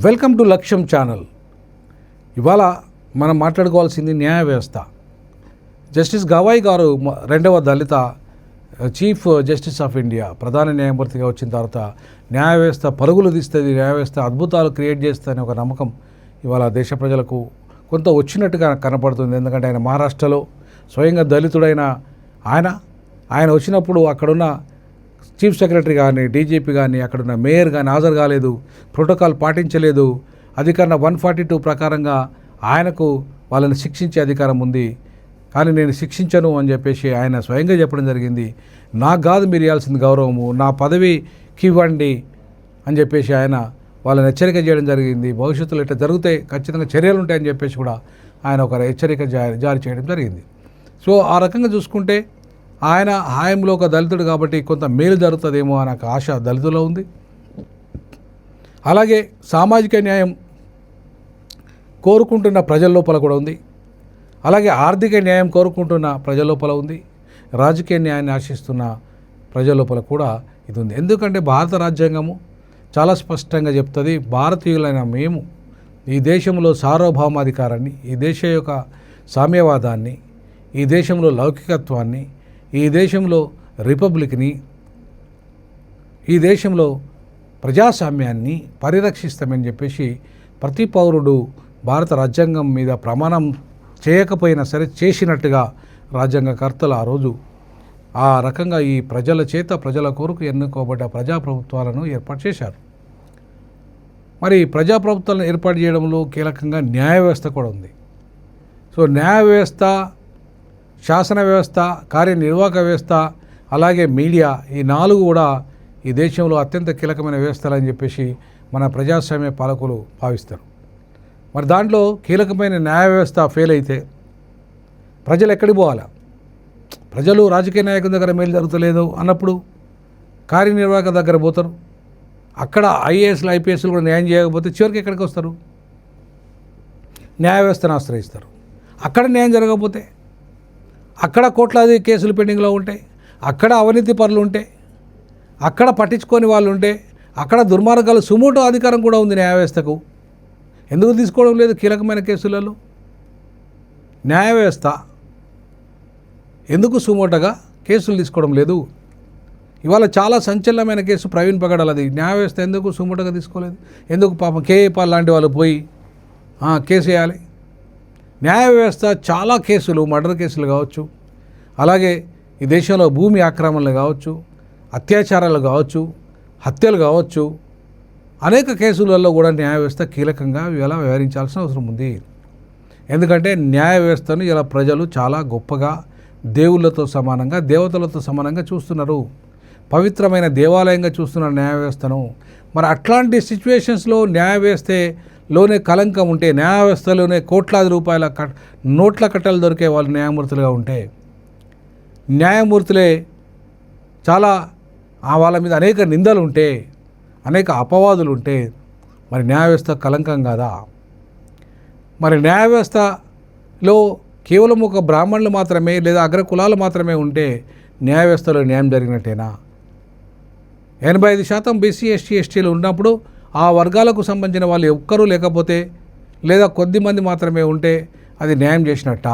Welcome to లక్ష్యం channel. ఇవాళ మనం మాట్లాడుకోవాల్సింది న్యాయ వ్యవస్థ. జస్టిస్ గవాయ్ గారు రెండవ దళిత చీఫ్ జస్టిస్ ఆఫ్ ఇండియా ప్రధాన న్యాయమూర్తిగా వచ్చిన తర్వాత న్యాయ వ్యవస్థ పరుగులు తీస్తుంది న్యాయ వ్యవస్థ అద్భుతాలు క్రియేట్ చేస్తుందనే ఒక నమ్మకం ఇవాళ దేశ ప్రజలకు కొంత వచ్చినట్టుగా కనపడుతుంది. ఎందుకంటే ఆయన మహారాష్ట్రలో స్వయంగా దళితుడైన ఆయన ఆయన వచ్చినప్పుడు అక్కడున్న చీఫ్ సెక్రటరీ కానీ డీజీపీ కానీ అక్కడున్న మేయర్ కానీ హాజరు కాలేదు ప్రోటోకాల్ పాటించలేదు. అధికారం వన్ ఫార్టీ టూ ప్రకారంగా ఆయనకు వాళ్ళని శిక్షించే అధికారం ఉంది. కానీ నేను శిక్షించను అని చెప్పేసి ఆయన స్వయంగా చెప్పడం జరిగింది. నాకు కాదు మీరు ఇవ్వాల్సింది గౌరవము నా పదవికి ఇవ్వండి అని చెప్పేసి ఆయన వాళ్ళని హెచ్చరిక చేయడం జరిగింది. భవిష్యత్తులో ఇట్లా జరిగితే ఖచ్చితంగా చర్యలు ఉంటాయని చెప్పేసి కూడా ఆయన ఒక హెచ్చరిక జారీ జారీ చేయడం జరిగింది. సో ఆ రకంగా చూసుకుంటే ఆయన హాయంలో ఒక దళితుడు కాబట్టి కొంత మేలు జరుగుతుందేమో అనే ఒక ఆశ దళితులో ఉంది. అలాగే సామాజిక న్యాయం కోరుకుంటున్న ప్రజల లోపల కూడా ఉంది. అలాగే ఆర్థిక న్యాయం కోరుకుంటున్న ప్రజల లోపల ఉంది. రాజకీయ న్యాయాన్ని ఆశిస్తున్న ప్రజల లోపల కూడా ఇది ఉంది. ఎందుకంటే భారత రాజ్యాంగము చాలా స్పష్టంగా చెప్తుంది భారతీయులైన మేము ఈ దేశంలో సార్వభౌమాధికారాన్ని ఈ దేశ యొక్క సామ్యవాదాన్ని ఈ దేశంలో లౌకికత్వాన్ని ఈ దేశంలో రిపబ్లిక్ని ఈ దేశంలో ప్రజాస్వామ్యాన్ని పరిరక్షిస్తామని చెప్పేసి ప్రతి పౌరుడు భారత రాజ్యాంగం మీద ప్రమాణం చేయకపోయినా సరే చేసినట్టుగా రాజ్యాంగకర్తలు ఆ రోజు ఆ రకంగా ఈ ప్రజల చేత ప్రజల కొరకు ఎన్నుకోబడ్డ ప్రజాప్రభుత్వాలను ఏర్పాటు చేశారు. మరి ప్రజాప్రభుత్వాలను ఏర్పాటు చేయడంలో కీలకంగా న్యాయ వ్యవస్థ కూడా ఉంది. సో న్యాయ వ్యవస్థ శాసన వ్యవస్థ కార్యనిర్వాహక వ్యవస్థ అలాగే మీడియా ఈ నాలుగు కూడా ఈ దేశంలో అత్యంత కీలకమైన వ్యవస్థలు అని చెప్పేసి మన ప్రజాస్వామ్య పాలకులు భావిస్తారు. మరి దాంట్లో కీలకమైన న్యాయ వ్యవస్థ ఫెయిల్ అయితే ప్రజలు ఎక్కడికి పోవాలా? ప్రజలు రాజకీయ నాయకుల దగ్గర మేలు జరుగుతలేదు అన్నప్పుడు కార్యనిర్వాహక దగ్గర పోతారు. అక్కడ ఐఏఎస్లు ఐపీఎస్లు కూడా న్యాయం చేయకపోతే చివరికి ఎక్కడికి వస్తారు? న్యాయ వ్యవస్థను ఆశ్రయిస్తారు. అక్కడ న్యాయం జరగకపోతే అక్కడ కోట్లాది కేసులు పెండింగ్లో ఉంటాయి అక్కడ అవినీతి పనులు ఉంటాయి అక్కడ పట్టించుకొని వాళ్ళు ఉంటే అక్కడ దుర్మార్గాలు సుమోటో అధికారం కూడా ఉంది న్యాయ వ్యవస్థకు. ఎందుకు తీసుకోవడం లేదు కీలకమైన కేసులలో? న్యాయ వ్యవస్థ ఎందుకు సుమోటగా కేసులు తీసుకోవడం లేదు? ఇవాళ చాలా సంచలనమైన కేసు ప్రవీణ్ పగడాలది న్యాయ వ్యవస్థ ఎందుకు సుమోటగా తీసుకోలేదు? ఎందుకు పాపం కేఏ పాల్ లాంటి వాళ్ళు పోయి కేసు వేయాలి? న్యాయ వ్యవస్థ చాలా కేసులు మర్డర్ కేసులు కావచ్చు. అలాగే ఈ దేశంలో భూమి ఆక్రమణలు కావచ్చు అత్యాచారాలు కావచ్చు హత్యలు కావచ్చు. అనేక కేసులలో కూడా న్యాయ వ్యవస్థ కీలకంగా ఇలా వ్యవహరించాల్సిన అవసరం ఉంది. ఎందుకంటే న్యాయ వ్యవస్థను ఇలా ప్రజలు చాలా గొప్పగా దేవుళ్ళతో సమానంగా దేవతలతో సమానంగా చూస్తున్నారు. పవిత్రమైన దేవాలయంగా చూస్తున్న న్యాయ వ్యవస్థను. మరి అట్లాంటి సిచ్యువేషన్స్లో న్యాయ వ్యవస్థే లోనే కలంకం ఉంటే న్యాయ వ్యవస్థలోనే కోట్లాది రూపాయల కట్ నోట్ల కట్టలు దొరికే వాళ్ళు న్యాయమూర్తులుగా ఉంటే న్యాయమూర్తులే చాలా ఆ వాళ్ళ మీద అనేక నిందలు ఉంటే అనేక అపవాదులు ఉంటే మరి న్యాయ వ్యవస్థ కలంకం కాదా? మరి న్యాయ వ్యవస్థలో కేవలం ఒక బ్రాహ్మణులు మాత్రమే లేదా అగ్ర కులాలు మాత్రమే ఉంటే న్యాయ వ్యవస్థలో న్యాయం జరిగినట్టేనా? ఎనభై ఐదు శాతం బీసీ ఎస్టీ ఎస్టీలు ఉన్నప్పుడు ఆ వర్గాలకు సంబంధించిన వాళ్ళు ఒక్కరూ లేకపోతే లేదా కొద్ది మంది మాత్రమే ఉంటే అది న్యాయం చేసినట్ట.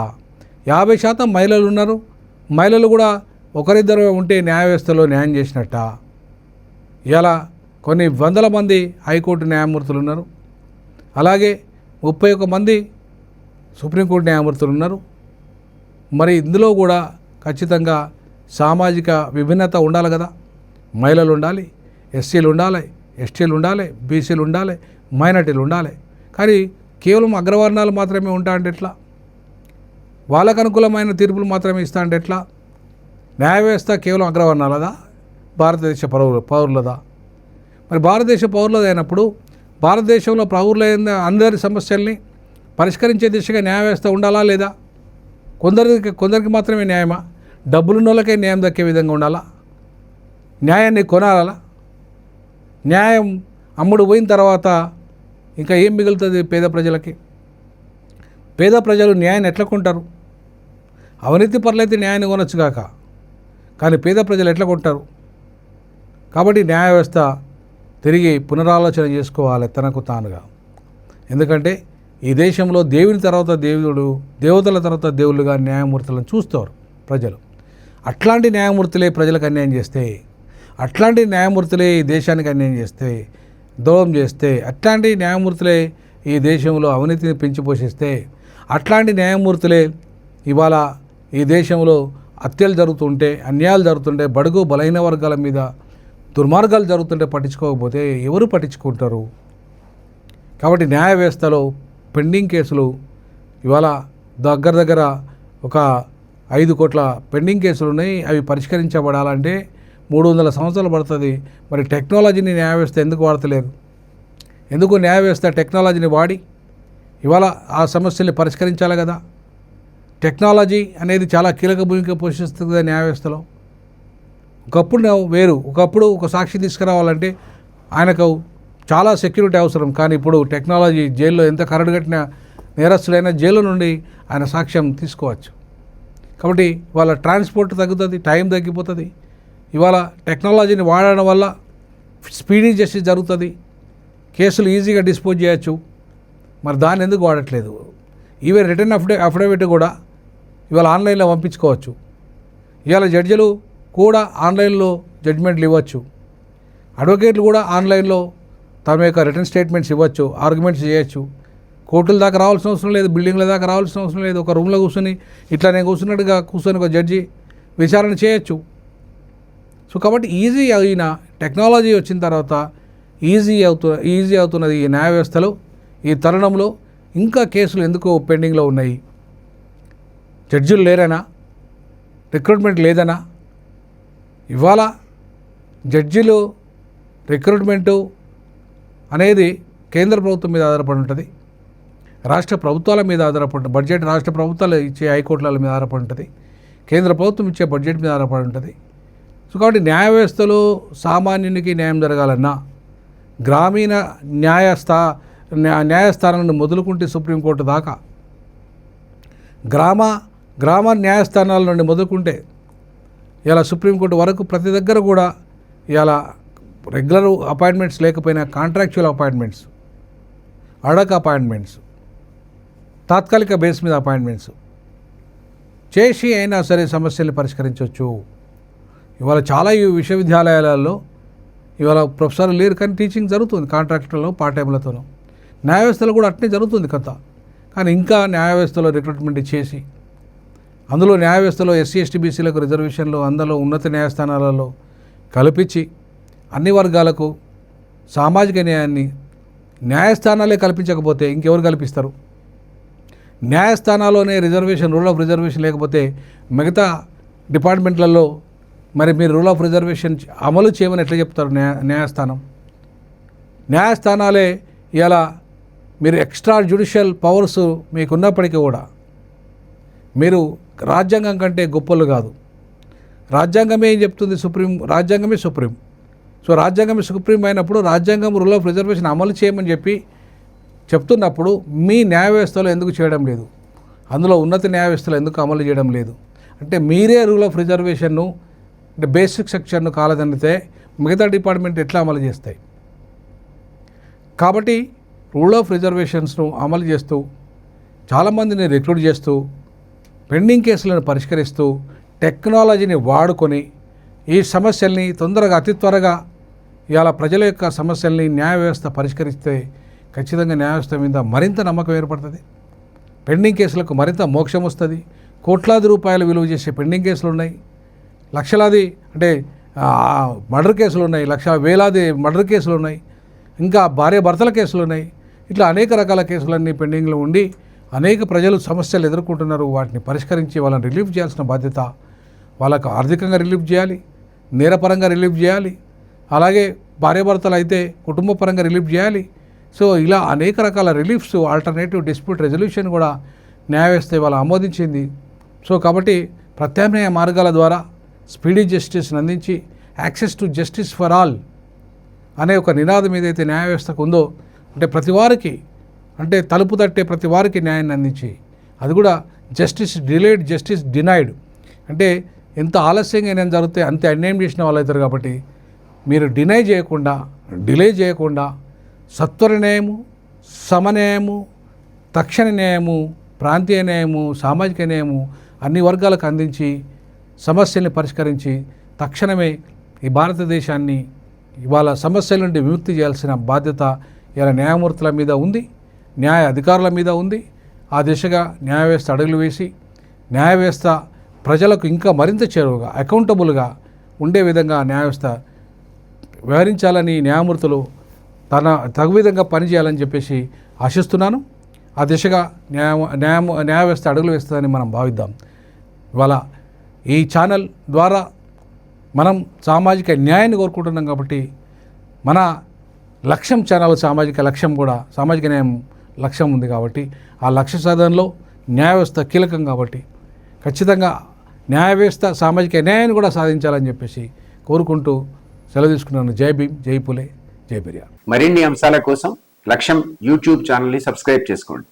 యాభై శాతం మహిళలు ఉన్నారు. మహిళలు కూడా ఒకరిద్దరు ఉంటే న్యాయ వ్యవస్థలో న్యాయం చేసినట్ట. ఇలా కొన్ని వందల మంది హైకోర్టు న్యాయమూర్తులు ఉన్నారు. అలాగే ముప్పై ఒక్క మంది సుప్రీంకోర్టు న్యాయమూర్తులు ఉన్నారు. మరి ఇందులో కూడా ఖచ్చితంగా సామాజిక విభిన్నత ఉండాలి కదా. మహిళలు ఉండాలి ఎస్సీలు ఉండాలి ఎస్టీలు ఉండాలి బీసీలు ఉండాలి మైనార్టీలు ఉండాలి. కానీ కేవలం అగ్రవర్ణాలు మాత్రమే ఉంటా అంటే ఎట్లా? వాళ్ళకు అనుకూలమైన తీర్పులు మాత్రమే ఇస్తా అంటే ఎట్లా? న్యాయ వ్యవస్థ కేవలం అగ్రవర్ణాలదా? భారతదేశ పౌరు పౌరులదా? మరి భారతదేశ పౌరులది అయినప్పుడు భారతదేశంలో పౌరులైన అందరి సమస్యల్ని పరిష్కరించే దిశగా న్యాయ వ్యవస్థ ఉండాలా లేదా? కొందరికి కొందరికి మాత్రమే న్యాయమా? డబ్బులున్న వాళ్ళకే న్యాయం దక్కే విధంగా ఉండాలా? న్యాయాన్ని కొనాలా న్యాయం అమ్ముడు పోయిన తర్వాత ఇంకా ఏం మిగులుతుంది పేద ప్రజలకి? పేద ప్రజలు న్యాయాన్ని ఎట్లా కొంటారు? అవినీతి పరులైతే న్యాయాన్ని కొనొచ్చు కాక కానీ పేద ప్రజలు ఎట్లా కొంటారు? కాబట్టి న్యాయ వ్యవస్థ తిరిగి పునరాలోచన చేసుకోవాలి తనకు తానుగా. ఎందుకంటే ఈ దేశంలో దేవుని తర్వాత దేవుడు దేవతల తర్వాత దేవుళ్ళుగా న్యాయమూర్తులను చూస్తారు ప్రజలు. అట్లాంటి న్యాయమూర్తులే ప్రజలకు అన్యాయం చేస్తే అట్లాంటి న్యాయమూర్తులే ఈ దేశానికి అన్యాయం చేస్తే దూరం చేస్తే అట్లాంటి న్యాయమూర్తులే ఈ దేశంలో అవినీతిని పెంచి పోషిస్తే అట్లాంటి న్యాయమూర్తులే ఇవాళ ఈ దేశంలో హత్యలు జరుగుతుంటే అన్యాయాలు జరుగుతుంటే బడుగు బలహీన వర్గాల మీద దుర్మార్గాలు జరుగుతుంటే పట్టించుకోకపోతే ఎవరు పట్టించుకుంటారు? కాబట్టి న్యాయ వ్యవస్థలో పెండింగ్ కేసులు ఇవాళ దగ్గర దగ్గర ఒక ఐదు కోట్ల పెండింగ్ కేసులు ఉన్నాయి. అవి పరిష్కరించబడాలంటే మూడు వందల సంవత్సరాలు పడుతుంది. మరి టెక్నాలజీని న్యాయ వ్యవస్థ ఎందుకు వాడతలేదు? ఎందుకు న్యాయ వ్యవస్థ టెక్నాలజీని వాడి? ఇవాళ ఆ సమస్యల్ని పరిష్కరించాలి కదా. టెక్నాలజీ అనేది చాలా కీలక భూమిక పోషిస్తుంది కదా న్యాయ వ్యవస్థలో. ఒకప్పుడు వేరు. ఒకప్పుడు ఒక సాక్షి తీసుకురావాలంటే ఆయనకు చాలా సెక్యూరిటీ అవసరం. కానీ ఇప్పుడు టెక్నాలజీ జైల్లో ఎంత కరడుగట్టిన నేరస్తులైనా జైలు నుండి ఆయన సాక్ష్యం తీసుకోవచ్చు. కాబట్టి వాళ్ళ ట్రాన్స్పోర్ట్ తగ్గుతుంది టైం తగ్గిపోతుంది. ఇవాళ టెక్నాలజీని వాడడం వల్ల స్పీడింగ్ జస్టిస్ జరుగుతుంది. కేసులు ఈజీగా డిస్పోజ్ చేయొచ్చు. మరి దాన్ని ఎందుకు వాడట్లేదు? ఈవెన్ రిటర్న్ అఫిడే అఫిడవిట్ కూడా ఇవాళ ఆన్లైన్లో పంపించుకోవచ్చు. ఇవాళ జడ్జిలు కూడా ఆన్లైన్లో జడ్జిమెంట్లు ఇవ్వచ్చు. అడ్వకేట్లు కూడా ఆన్లైన్లో తమ యొక్క రిటర్న్ స్టేట్మెంట్స్ ఇవ్వచ్చు ఆర్గ్యుమెంట్స్ చేయొచ్చు. కోర్టుల దాకా రావాల్సిన అవసరం లేదు బిల్డింగ్ల దాకా రావాల్సిన అవసరం లేదు. ఒక రూమ్లో కూర్చొని ఇట్లా నేను కూర్చున్నట్టుగా కూర్చొని ఒక జడ్జి విచారణ చేయొచ్చు. సో కాబట్టి ఈజీ అయిన టెక్నాలజీ వచ్చిన తర్వాత ఈజీ అవుతు ఈజీ అవుతున్నది ఈ న్యాయ వ్యవస్థలో ఈ తరుణంలో ఇంకా కేసులు ఎందుకు పెండింగ్లో ఉన్నాయి. జడ్జిలు లేరనా? రిక్రూట్మెంట్ లేదనా? ఇవాళ జడ్జిలు రిక్రూట్మెంటు అనేది కేంద్ర ప్రభుత్వం మీద ఆధారపడి ఉంటుంది. రాష్ట్ర ప్రభుత్వాల మీద ఆధారపడి బడ్జెట్ రాష్ట్ర ప్రభుత్వాలు ఇచ్చే హైకోర్టుల మీద ఆధారపడి ఉంటుంది. కేంద్ర ప్రభుత్వం ఇచ్చే బడ్జెట్ మీద ఆధారపడి ఉంటుంది. సో కాబట్టి న్యాయ వ్యవస్థలో సామాన్యునికి న్యాయం జరగాలన్నా గ్రామీణ న్యాయస్థా న్యా- న్యాయస్థానం నుండి మొదలుకుంటే సుప్రీంకోర్టు దాకా గ్రామ గ్రామ న్యాయస్థానాల నుండి మొదలుకుంటే ఇలా సుప్రీంకోర్టు వరకు ప్రతి దగ్గర కూడా ఇలా రెగ్యులర్ అపాయింట్మెంట్స్ లేకపోయినా contractual appointments ad hoc appointments తాత్కాలిక బేస్ మీద అపాయింట్మెంట్స్ చేసి అయినా సరే సమస్యల్ని పరిష్కరించవచ్చు ఇవాళ చాలా ఈ విశ్వవిద్యాలయాలలో ఇవాళ ప్రొఫెసర్లు లేరు కానీ టీచింగ్ జరుగుతుంది కాంట్రాక్టర్లో పార్ట్ టైంలతోనూ న్యాయ వ్యవస్థలో కూడా అట్నే జరుగుతుంది కథ. కానీ ఇంకా న్యాయ వ్యవస్థలో రిక్రూట్మెంట్ చేసి అందులో న్యాయ వ్యవస్థలో ఎస్సీ ఎస్టీ బీసీలకు రిజర్వేషన్లు అందులో ఉన్నత న్యాయస్థానాలలో కల్పించి అన్ని వర్గాలకు సామాజిక న్యాయాన్ని న్యాయస్థానాలే కల్పించకపోతే ఇంకెవరు కల్పిస్తారు? న్యాయస్థానాల్లోనే రిజర్వేషన్ రూల్ ఆఫ్ రిజర్వేషన్ లేకపోతే మిగతా డిపార్ట్మెంట్లలో మరి మీరు రూల్ ఆఫ్ రిజర్వేషన్ అమలు చేయమని ఎట్లా చెప్తారు? న్యాయ న్యాయస్థానం. న్యాయస్థానాలే ఇలా మీరు ఎక్స్ట్రా జ్యుడిషియల్ పవర్స్ మీకున్నప్పటికీ కూడా మీరు రాజ్యాంగం కంటే గొప్పలు కాదు. రాజ్యాంగమే ఏం చెప్తుంది సుప్రీం రాజ్యాంగమే సుప్రీం. సో రాజ్యాంగమే సుప్రీం అయినప్పుడు రాజ్యాంగం రూల్ ఆఫ్ రిజర్వేషన్ అమలు చేయమని చెప్పి చెప్తున్నప్పుడు మీ న్యాయ వ్యవస్థలో ఎందుకు చేయడం లేదు? అందులో ఉన్నత న్యాయ వ్యవస్థలో ఎందుకు అమలు చేయడం లేదు? అంటే మీరే రూల్ ఆఫ్ రిజర్వేషన్ను అంటే బేసిక్ సెక్షన్ను కాలదన్నితే మిగతా డిపార్ట్మెంట్ ఎట్లా అమలు చేస్తాయి? కాబట్టి రూల్ ఆఫ్ రిజర్వేషన్స్ను అమలు చేస్తూ చాలామందిని రిక్రూట్ చేస్తూ పెండింగ్ కేసులను పరిష్కరిస్తూ టెక్నాలజీని వాడుకొని ఈ సమస్యల్ని తొందరగా అతి త్వరగా ఇవాళ ప్రజల యొక్క సమస్యల్ని న్యాయ వ్యవస్థ పరిష్కరిస్తే ఖచ్చితంగా న్యాయ వ్యవస్థ మీద మరింత నమ్మకం ఏర్పడుతుంది. పెండింగ్ కేసులకు మరింత మోక్షం వస్తుంది. కోట్లాది రూపాయలు విలువ చేసే పెండింగ్ కేసులు ఉన్నాయి లక్షలాది అంటే మర్డర్ కేసులు ఉన్నాయి లక్ష వేలాది మర్డర్ కేసులు ఉన్నాయి ఇంకా భార్య భర్తల కేసులు ఉన్నాయి ఇట్లా అనేక రకాల కేసులన్నీ పెండింగ్లో ఉండి అనేక ప్రజలు సమస్యలు ఎదుర్కొంటున్నారు. వాటిని పరిష్కరించి వాళ్ళని రిలీఫ్ చేయాల్సిన బాధ్యత వాళ్ళకు ఆర్థికంగా రిలీఫ్ చేయాలి నేరపరంగా రిలీఫ్ చేయాలి. అలాగే భార్యాభర్తలు అయితే కుటుంబ పరంగా రిలీఫ్ చేయాలి. సో ఇలా అనేక రకాల రిలీఫ్స్ ఆల్టర్నేటివ్ డిస్ప్యూట్ రెజల్యూషన్ కూడా న్యాయ వ్యవస్థ ఇవాళ ఆమోదించింది. సో కాబట్టి ప్రత్యామ్నాయ మార్గాల ద్వారా స్పీడీ జస్టిస్ని అందించి access to justice for all అనే ఒక నినాదం ఏదైతే న్యాయ వ్యవస్థకు ఉందో అంటే ప్రతి వారికి అంటే తలుపు తట్టే ప్రతి వారికి న్యాయాన్ని అందించి అది కూడా జస్టిస్ డిలేడ్ జస్టిస్ డినైడ్. అంటే ఎంత ఆలస్యంగా ఏమైనా జరిగితే అంతే అన్యాయం చేసిన వాళ్ళు అవుతారు కాబట్టి మీరు డినై చేయకుండా డిలే చేయకుండా సత్వర న్యాయము సమన్యాయము తక్షణ న్యాయము ప్రాంతీయ న్యాయము సామాజిక న్యాయము అన్ని వర్గాలకు అందించి సమస్యల్ని పరిష్కరించి తక్షణమే ఈ భారతదేశాన్ని ఇవాళ సమస్యల నుండి విముక్తి చేయాల్సిన బాధ్యత ఇలా న్యాయమూర్తుల మీద ఉంది న్యాయ అధికారుల మీద ఉంది. ఆ దిశగా న్యాయ వ్యవస్థ అడుగులు వేసి న్యాయ వ్యవస్థ ప్రజలకు ఇంకా మరింత చేరువగా అకౌంటబుల్గా ఉండే విధంగా న్యాయ వ్యవస్థ వ్యవహరించాలని న్యాయమూర్తులు తన తగు విధంగా పనిచేయాలని చెప్పేసి ఆశిస్తున్నాను. ఆ దిశగా న్యాయ న్యాయ న్యాయ వ్యవస్థ అడుగులు వేస్తుందని మనం భావిద్దాం. ఇవాళ ఈ ఛానల్ ద్వారా మనం సామాజిక న్యాయాన్ని కోరుకుంటున్నాం కాబట్టి మన లక్ష్యం ఛానల్ సామాజిక లక్ష్యం కూడా సామాజిక న్యాయం లక్ష్యం ఉంది కాబట్టి ఆ లక్ష్య సాధనలో న్యాయ వ్యవస్థ కీలకం కాబట్టి ఖచ్చితంగా న్యాయ వ్యవస్థ సామాజిక న్యాయాన్ని కూడా సాధించాలని చెప్పేసి కోరుకుంటూ సెలవు తీసుకున్నాను. జై భీమ్ జై పులే జై పెరియార్. మరిన్ని అంశాల కోసం లక్ష్యం యూట్యూబ్ ఛానల్ని సబ్స్క్రైబ్ చేసుకోండి.